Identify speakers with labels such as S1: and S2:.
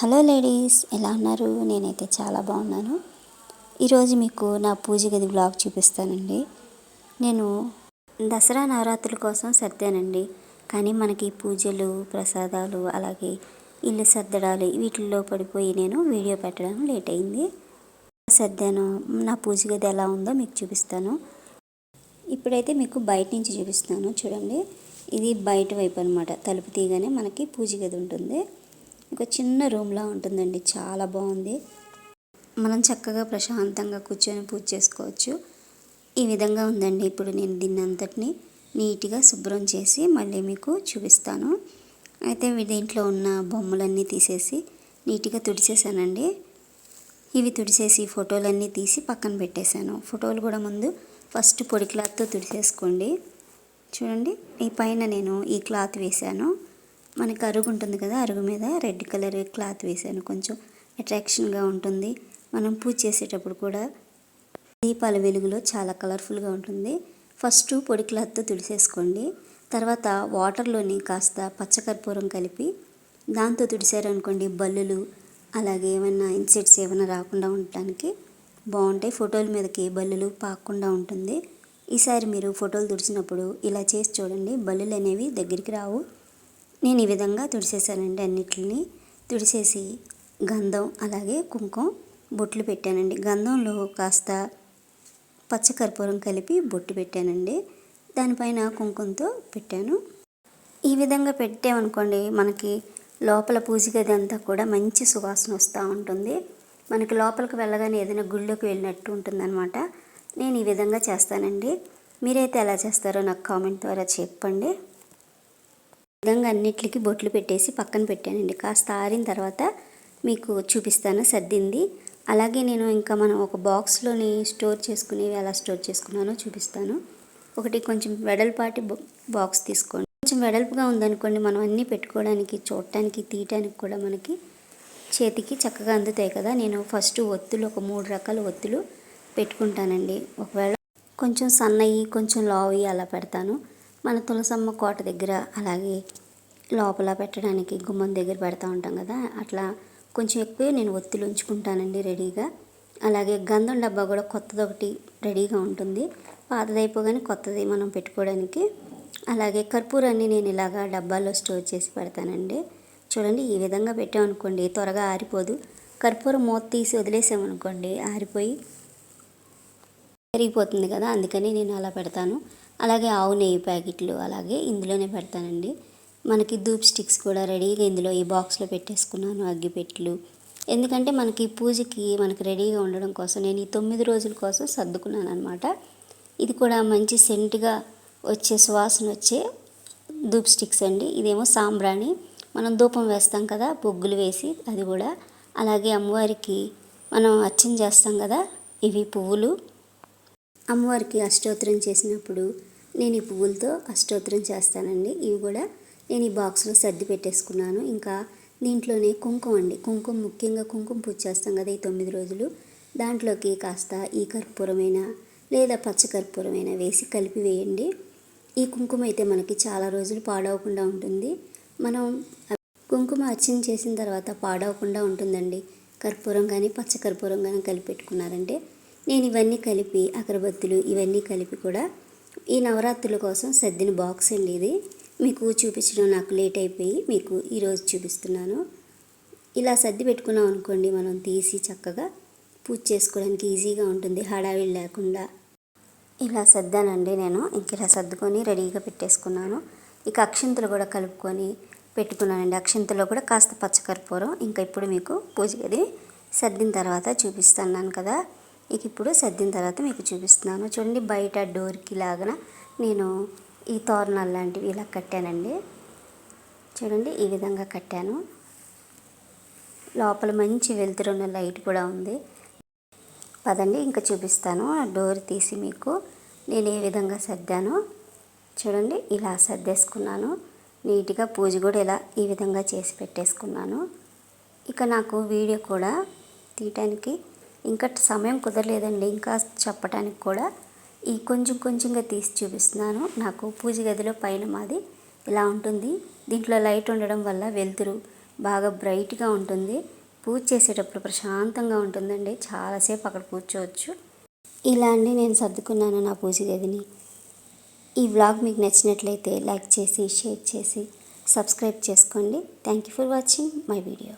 S1: Hello ladies ఎలా ఉన్నారు? నేనైతే చాలా బాగున్నాను. ఈరోజు మీకు నా పూజ గది బ్లాగ్ చూపిస్తానండి. నేను దసరా నవరాత్రుల కోసం సర్దానండి. కానీ మనకి పూజలు ప్రసాదాలు అలాగే ఇల్లు సర్దడాలు వీటిల్లో పడిపోయి నేను వీడియో పెట్టడం లేట్ అయింది. సర్దాను నా పూజ గది ఎలా ఉందో మీకు చూపిస్తాను. ఇప్పుడైతే మీకు బయట నుంచి చూపిస్తాను చూడండి. ఇది బయట వైపు అనమాట తలుపు తీయగానే మనకి పూజ గది ఉంటుంది. ఒక చిన్న రూమ్లా ఉంటుందండి. చాలా బాగుంది. మనం చక్కగా ప్రశాంతంగా కూర్చొని పూజ చేసుకోవచ్చు. ఈ విధంగా ఉందండి. ఇప్పుడు నేను దీన్ని అంతటిని నీట్గా శుభ్రం చేసి మళ్ళీ మీకు చూపిస్తాను. అయితే దీంట్లో ఉన్న బొమ్మలన్నీ తీసేసి నీట్గా తుడిచేసానండి. ఇవి తుడిచేసి ఫోటోలన్నీ తీసి పక్కన పెట్టేశాను. ఫోటోలు కూడా ముందు ఫస్ట్ పొడి క్లాత్తో తుడిచేసుకోండి. చూడండి ఈ పైన నేను ఈ క్లాత్ వేశాను. మనకి అరుగు ఉంటుంది కదా అరుగు మీద రెడ్ కలర్ క్లాత్ వేసాను కొంచెం అట్రాక్షన్గా ఉంటుంది. మనం పూజ చేసేటప్పుడు కూడా దీపాల వెలుగులో చాలా కలర్ఫుల్గా ఉంటుంది. ఫస్ట్ పొడి క్లాత్తో తుడిసేసుకోండి. తర్వాత వాటర్లోని కాస్త పచ్చకర్పూరం కలిపి దాంతో తుడిసారనుకోండి బల్లులు అలాగే ఏమైనా ఇన్సెట్స్ ఏమైనా రాకుండా ఉండటానికి బాగుంటాయి. ఫోటోల మీదకి బల్లులు పాకుండా ఉంటుంది. ఈసారి మీరు ఫోటోలు తుడిచినప్పుడు ఇలా చేసి చూడండి బల్లులు అనేవి దగ్గరికి రావు. నేను ఈ విధంగా తుడిసేసానండి అన్నిటిని. తుడిసేసి గంధం అలాగే కుంకుమ బొట్లు పెట్టానండి. గంధంలో కాస్త పచ్చకర్పూరం కలిపి బొట్టు పెట్టానండి. దానిపైన కుంకుమతో పెట్టాను. ఈ విధంగా పెట్టామనుకోండి మనకి లోపల పూజ గది అంతా కూడా మంచి సువాసన వస్తూ ఉంటుంది. మనకి లోపలికి వెళ్ళగానే ఏదైనా గుళ్ళోకి వెళ్ళినట్టు ఉంటుందన్నమాట. నేను ఈ విధంగా చేస్తానండి. మీరైతే ఎలా చేస్తారో నాకు కామెంట్ ద్వారా చెప్పండి. విధంగా అన్నిటికీ బొట్లు పెట్టేసి పక్కన పెట్టానండి. కాస్త ఆరిన తర్వాత మీకు చూపిస్తాను. సర్దింది. అలాగే నేను ఇంకా మనం ఒక బాక్స్లోని స్టోర్ చేసుకునేవి ఎలా స్టోర్ చేసుకున్నానో చూపిస్తాను. ఒకటి కొంచెం వెడల్పాటి బాక్స్ తీసుకోండి. కొంచెం వెడల్పుగా ఉందనుకోండి మనం అన్నీ పెట్టుకోవడానికి చూడటానికి తీయటానికి కూడా మనకి చేతికి చక్కగా అందుతాయి కదా. నేను ఫస్ట్ ఒత్తులు ఒక మూడు రకాల ఒత్తులు పెట్టుకుంటానండి. ఒకవేళ కొంచెం సన్నయి కొంచెం లావి అలా పెడతాను. మన తులసమ్మ కోట దగ్గర అలాగే లోపల పెట్టడానికి గుమ్మం దగ్గర పెడతా ఉంటాం కదా అట్లా కొంచెం ఎక్కువే నేను ఒత్తులు ఉంచుకుంటానండి రెడీగా. అలాగే గంధం డబ్బా కూడా కొత్తది ఒకటి రెడీగా ఉంటుంది. పాతది అయిపోగానే కొత్తది మనం పెట్టుకోవడానికి. అలాగే కర్పూరాన్ని నేను ఇలాగా డబ్బాల్లో స్టోర్ చేసి పెడతానండి. చూడండి ఈ విధంగా పెట్టామనుకోండి త్వరగా ఆరిపోదు. కర్పూరం మూత తీసి వదిలేసామనుకోండి ఆరిపోయి పెరిగిపోతుంది కదా అందుకని నేను అలా పెడతాను. అలాగే ఆవు నెయ్యి ప్యాకెట్లు అలాగే ఇందులోనే పెడతానండి. మనకి ధూప్ స్టిక్స్ కూడా రెడీగా ఇందులో ఈ బాక్స్లో పెట్టేసుకున్నాను అగ్గిపెట్లు ఎందుకంటే మనకి పూజకి మనకి రెడీగా ఉండడం కోసం నేను ఈ తొమ్మిది రోజుల కోసం సర్దుకున్నాను అనమాట ఇది కూడా మంచి సెంట్గా వచ్చే సువాసన వచ్చే ధూప్ స్టిక్స్ అండి. ఇదేమో సాంబ్రాణి. మనం ధూపం వేస్తాం కదా బొగ్గులు వేసి అది కూడా. అలాగే అమ్మవారికి మనం అర్చన చేస్తాం కదా ఇవి పువ్వులు. అమ్మవారికి అష్టోత్తరం చేసినప్పుడు నేను ఈ పువ్వులతో అష్టోత్తరం చేస్తానండి. ఇవి కూడా నేను ఈ బాక్స్లో సర్ది పెట్టేసుకున్నాను. ఇంకా దీంట్లోనే కుంకుమ అండి. కుంకుమ ముఖ్యంగా కుంకుమ పూజ చేస్తాం కదా ఈ తొమ్మిది రోజులు. దాంట్లోకి కాస్త ఈ కర్పూరమైన లేదా పచ్చ కర్పూరమైన వేసి కలిపి వేయండి. ఈ కుంకుమ అయితే మనకి చాలా రోజులు పాడవకుండా ఉంటుంది. మనం కుంకుమ అర్చన చేసిన తర్వాత పాడవకుండా ఉంటుందండి. కర్పూరం కానీ పచ్చ కర్పూరం కానీ కలిపి పెట్టుకున్నారంటే నేను ఇవన్నీ కలిపి అగరబత్తులు ఇవన్నీ కలిపి కూడా ఈ నవరాత్రుల కోసం సర్దిన బాక్స్ అండి ఇది. మీకు చూపించడం నాకు లేట్ అయిపోయి మీకు ఈరోజు చూపిస్తున్నాను. ఇలా సర్ది పెట్టుకున్నాం అనుకోండి మనం తీసి చక్కగా పూజ చేసుకోవడానికి ఈజీగా ఉంటుంది హడావిడి లేకుండా. ఇలా సర్దానండి నేను. ఇంక ఇలా సర్దుకొని రెడీగా పెట్టేసుకున్నాను. ఇక అక్షింతలు కూడా కలుపుకొని పెట్టుకున్నానండి. అక్షింతలో కూడా కాస్త పచ్చకర్పూరం ఇంకా ఇప్పుడు మీకు పూజ గది సర్దిన తర్వాత చూపిస్తున్నాను కదా. ఇక ఇప్పుడు సర్దిన తర్వాత మీకు చూపిస్తున్నాను. చూడండి బయట డోర్కి లాగా నేను ఈ తోరణాలు లాంటివి ఇలా కట్టానండి. చూడండి ఈ విధంగా కట్టాను. లోపల మంచి వెలుతురున్న లైట్ కూడా ఉంది. పదండి ఇంకా చూపిస్తాను ఆ డోర్ తీసి మీకు. నేను ఏ విధంగా సర్దాను చూడండి ఇలా సర్దేసుకున్నాను. నీట్గా పూజ కూడా ఇలా ఈ విధంగా చేసి పెట్టేసుకున్నాను. ఇక నాకు వీడియో కూడా తీయటానికి ఇంకా సమయం కుదరలేదండి. ఇంకా చెప్పడానికి కూడా ఈ కొంచెం కొంచెంగా తీసి చూపిస్తున్నాను. నాకు పూజ గదిలో పైన మాది ఇలా ఉంటుంది. దీంట్లో లైట్ ఉండడం వల్ల వెలుతురు బాగా బ్రైట్గా ఉంటుంది. పూజ చేసేటప్పుడు ప్రశాంతంగా ఉంటుందండి. చాలాసేపు అక్కడ కూర్చోవచ్చు. ఇలా అండి నేను సర్దుకున్నాను నా పూజ గదిని. ఈ వ్లాగ్ మీకు నచ్చినట్లయితే లైక్ చేసి షేర్ చేసి సబ్స్క్రైబ్ చేసుకోండి. Thank you for watching my video.